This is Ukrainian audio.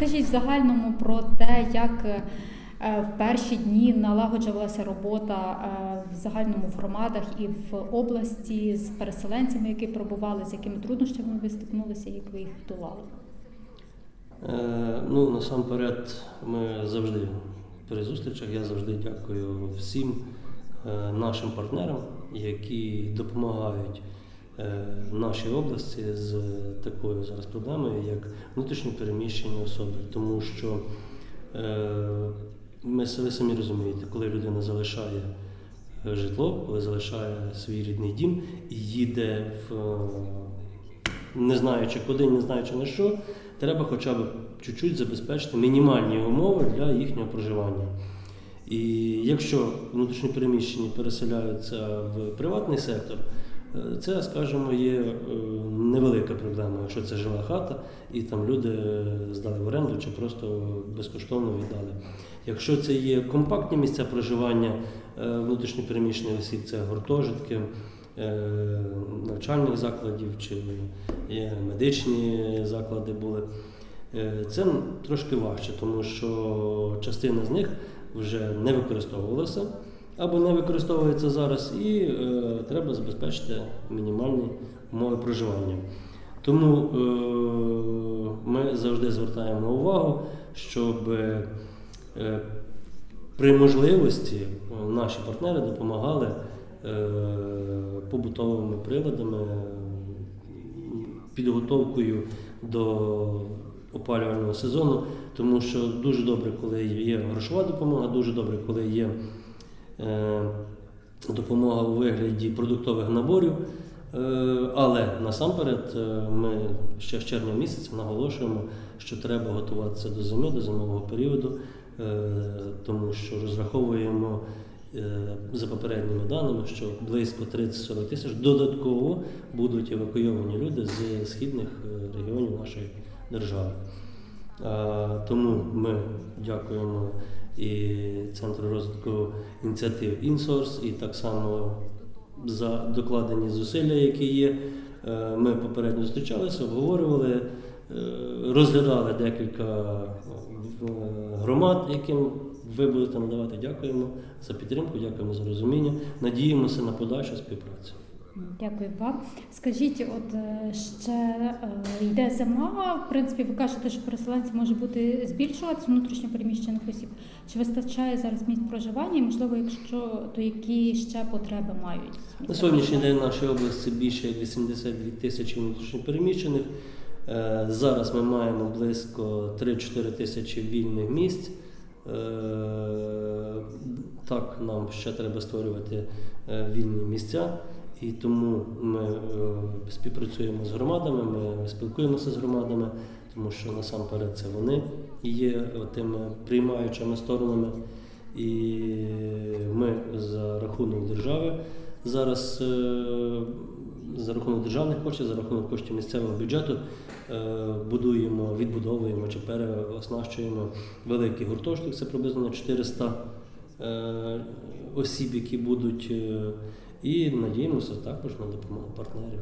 Розкажіть в загальному про те, як е, в перші дні налагоджувалася робота е, в загальному в громадах і в області з переселенцями, які пробували, з якими труднощами ви стикнулися, як ви їх долали. Е, Ну, насамперед, ми завжди при зустрічах. Я завжди дякую всім е, нашим партнерам, які допомагають е, нашій області з такою зараз проблемою, як внутрішньо переміщені особи. Тому що е, ми ви самі розумієте, коли людина залишає е, житло, коли залишає свій рідний дім і їде в не знаючи куди, не знаючи на що, треба хоча б чуть-чуть забезпечити мінімальні умови для їхнього проживання. І якщо внутрішньопереміщені переселяються в приватний сектор, це, скажімо, є е, невелика проблема, якщо це жила хата, і там люди здали в оренду чи просто безкоштовно віддали. Якщо це є компактні місця проживання е, внутрішньопереміщених осіб, це гуртожитки, е, навчальних закладів чи медичні заклади були. Е, Це трошки важче, тому що частина з них вже не використовувалася або не використовується зараз, і е, треба забезпечити мінімальні умови проживання. Тому е, ми завжди звертаємо увагу, щоб е, при можливості е, наші партнери допомагали е, побутовими приладами, підготовкою до опалювального сезону, тому що дуже добре, коли є грошова допомога, дуже добре, коли є допомога у вигляді продуктових наборів. Е, Але насамперед е, ми ще з червня місяця наголошуємо, що треба готуватися до зими, до зимового періоду, е, тому що розраховуємо е, за попередніми даними, що близько 30-40 тисяч додатково будуть евакуйовані люди з східних е, регіонів нашої держави. Е, Тому ми дякуємо і Центру розвитку ініціатив Інсорс, і так само за докладені зусилля, які є. Е, Ми попередньо зустрічалися, обговорювали, е, розглядали декілька е, громад, яким ви будете надавати. Дякуємо за підтримку, дякуємо за розуміння. Надіємося на подальшу співпрацю. Дякую вам. Скажіть, от е, ще е, йде зима. В принципі, ви кажете, що переселенці може бути збільшуватися внутрішньо переміщених осіб. Чи вистачає зараз місць проживання? І можливо, якщо то які ще потреби мають На сьогоднішній день в нашій області більше як 82 тисячі внутрішньопереміщених. Е, Зараз ми маємо близько 3-4 тисячі вільних місць. Так, нам ще треба створювати вільні місця, і тому ми е, співпрацюємо з громадами, ми спілкуємося з громадами, тому що насамперед це вони є тими приймаючими сторонами. І ми за рахунок держави зараз е, за рахунок державних коштів, за рахунок коштів місцевого бюджету е, будуємо, відбудовуємо чи переоснащуємо великий гуртожиток. Це приблизно 400 е, осіб, які будуть, і надіємося також на допомогу партнерів.